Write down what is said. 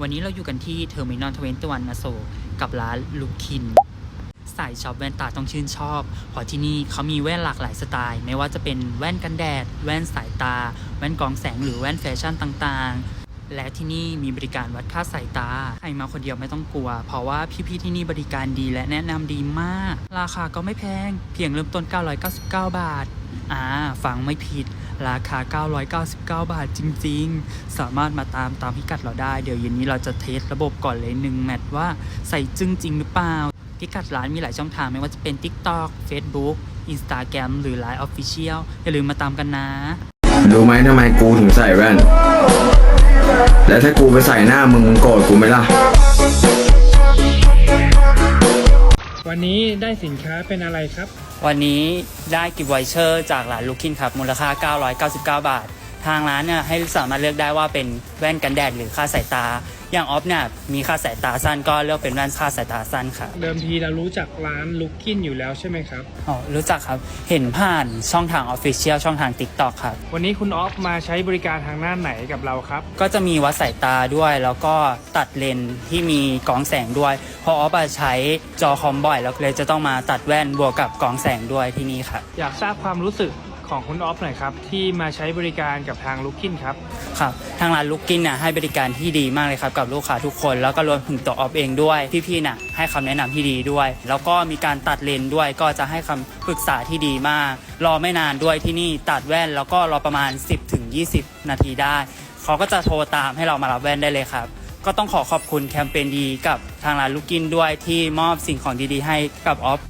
วันนี้เราอยู่กันที่เทอร์มินอลทเวนตี้วันอโศกกับร้านลูคิน สายช็อปแว่นตาต้องชื่นชอบ เพราะที่นี่เขามีแว่นหลากหลายสไตล์ ไม่ว่าจะเป็นแว่นกันแดด แว่นสายตา แว่นกรองแสงหรือแว่นแฟชั่นต่างๆ และที่นี่มีบริการวัดค่าสายตา ใครมาคนเดียวไม่ต้องกลัว เพราะว่าพี่ๆที่นี่บริการดีและแนะนำดีมาก ราคาก็ไม่แพง เพียงเริ่มต้น 999 บาท อ่า ฟังไม่ผิด ราคา 999 บาทจริง ๆ สามารถมาตามตามพิกัดเราได้ เดี๋ยวเย็นนี้เราจะเทสระบบก่อนเลยหนึ่งแมตช์ว่าใส่จึงจริงหรือเปล่า พิกัดร้านมีหลายช่องทางไม่ว่าจะเป็น TikTok Facebook Instagram หรือ Line Official อย่าลืมมาตามกันนะ รู้ไหมทำไมกูถึงใส่แว่น และถ้ากูไปใส่หน้ามึงมึงโกรธกูไหมล่ะ วันนี้ได้สินค้าเป็นอะไรครับ วันนี้ได้กิฟต์ไวเชอร์จากร้านลูคินครับ มูลค่า 999 บาท ทางร้านเนี่ยให้สามารถเลือกได้ว่าเป็นแว่นกันแดดหรือค่าสายตาอย่างออฟเนี่ยมีค่าสายตาสั้นก็เลือกเป็นแว่นค่าสายตาสั้นครับเดิมทีเรารู้จักร้านลุกกินอยู่แล้วใช่ไหมครับ อ๋อรู้จักครับเห็นผ่านช่องทางออฟฟิเชียลช่องทาง TikTok ครับ วันนี้คุณออฟมาใช้บริการทางด้านไหนกับเราครับ ก็จะมีวัดสายตาด้วยแล้วก็ตัดเลนส์ที่มีกรองแสงด้วยเพราะออฟอะใช้จอคอมบ่อยแล้วเลยจะต้องมาตัดแว่นบวกกับกรองแสงด้วยที่นี่ครับอยากทราบความรู้สึก ของคุณออฟหน่อยครับ ที่มาใช้บริการกับทางลุกกินครับ ครับ ทางร้านลูกกินน่ะให้บริการที่ดีมากเลยครับกับลูกค้าทุกคน แล้วก็รวมถึงตัวออฟเองด้วยพี่ๆน่ะให้คำแนะนำที่ดีด้วย แล้วก็มีการตัดเลนด้วยก็จะให้คำปรึกษาที่ดีมาก รอไม่นานด้วยที่นี่ตัดแว่นแล้วก็รอประมาณ 10ถึง20 นาทีได้เขาก็จะโทรตามให้เรามารับแว่นได้เลยครับ ก็ต้องขอขอบคุณแคมเปญดีกับทางร้านลูกกินด้วยที่มอบสิ่งของดีๆ ให้กับออฟ